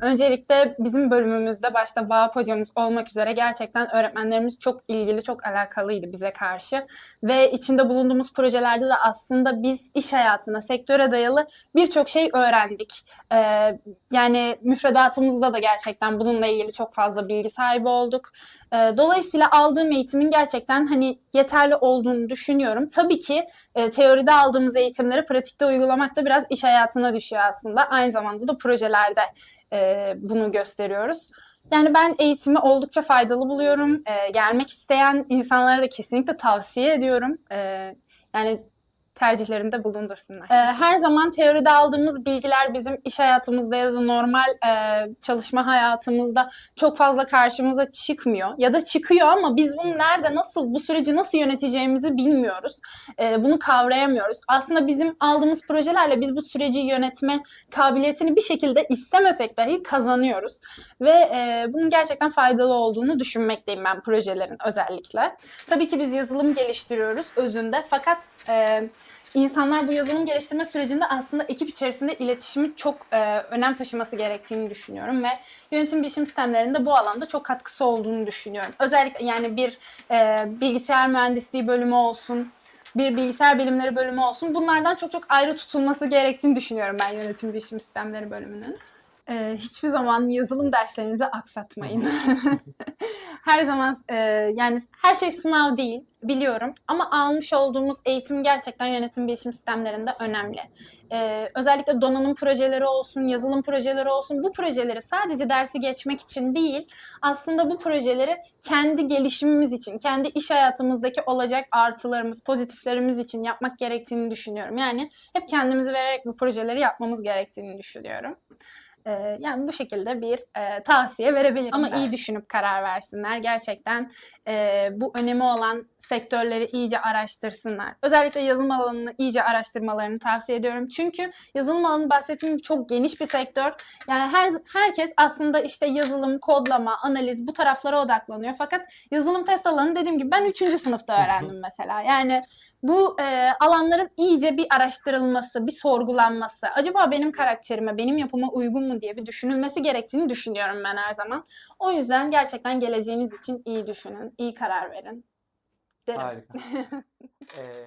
öncelikle bizim bölümümüzde başta Vahap hocamız olmak üzere gerçekten öğretmenlerimiz çok ilgili, çok alakalıydı bize karşı. Ve içinde bulunduğumuz projelerde de aslında biz iş hayatına, sektöre dayalı birçok şey öğrendik. E, yani müfredatımızda da gerçekten bununla ilgili çok fazla bilgi sahibi olduk. E, dolayısıyla aldığım eğitimin gerçekten hani yeterli olduğunu düşünüyorum. Tabii ki e, teoride aldığımız eğitimleri pratikte uygulamak da biraz iş hayatına düşüyor aslında. Aynı zamanda da projelerde e, bunu gösteriyoruz. Yani ben eğitimi oldukça faydalı buluyorum. E, gelmek isteyen insanlara da kesinlikle tavsiye ediyorum. E, yani tercihlerinde bulundursunlar. E, her zaman teoride aldığımız bilgiler bizim iş hayatımızda ya da normal e, çalışma hayatımızda çok fazla karşımıza çıkmıyor. Ya da çıkıyor ama biz bunu nerede, nasıl, bu süreci nasıl yöneteceğimizi bilmiyoruz. E, bunu kavrayamıyoruz. Aslında bizim aldığımız projelerle biz bu süreci yönetme kabiliyetini bir şekilde istemesek dahi kazanıyoruz. Ve e, bunun gerçekten faydalı olduğunu düşünmekteyim ben projelerin özellikle. Tabii ki biz yazılım geliştiriyoruz özünde fakat e, insanlar bu yazılım geliştirme sürecinde aslında ekip içerisinde iletişimi çok e, önem taşıması gerektiğini düşünüyorum ve yönetim bilişim sistemlerinde bu alanda çok katkısı olduğunu düşünüyorum. Özellikle yani bir e, bilgisayar mühendisliği bölümü olsun, bir bilgisayar bilimleri bölümü olsun bunlardan çok çok ayrı tutulması gerektiğini düşünüyorum ben yönetim bilişim sistemleri bölümünün. Ee, hiçbir zaman yazılım derslerinizi aksatmayın. her zaman e, yani her şey sınav değil biliyorum ama almış olduğumuz eğitim gerçekten yönetim bilişim sistemlerinde önemli. Ee, özellikle donanım projeleri olsun, yazılım projeleri olsun bu projeleri sadece dersi geçmek için değil aslında bu projeleri kendi gelişimimiz için, kendi iş hayatımızdaki olacak artılarımız, pozitiflerimiz için yapmak gerektiğini düşünüyorum. Yani hep kendimizi vererek bu projeleri yapmamız gerektiğini düşünüyorum. Ee, yani bu şekilde bir e, tavsiye verebilirim. Ama iyi düşünüp karar versinler. Gerçekten e, bu önemi olan sektörleri iyice araştırsınlar. Özellikle yazılım alanını iyice araştırmalarını tavsiye ediyorum. Çünkü yazılım alanı bahsettiğim çok geniş bir sektör. Yani her herkes aslında işte yazılım, kodlama, analiz bu taraflara odaklanıyor. Fakat yazılım test alanı dediğim gibi ben 3. sınıfta öğrendim mesela. Yani bu e, alanların iyice bir araştırılması, bir sorgulanması. Acaba benim karakterime, benim yapıma uygun mu diye bir düşünülmesi gerektiğini düşünüyorum ben her zaman. O yüzden gerçekten geleceğiniz için iyi düşünün, iyi karar verin. Derim. Harika. Ee,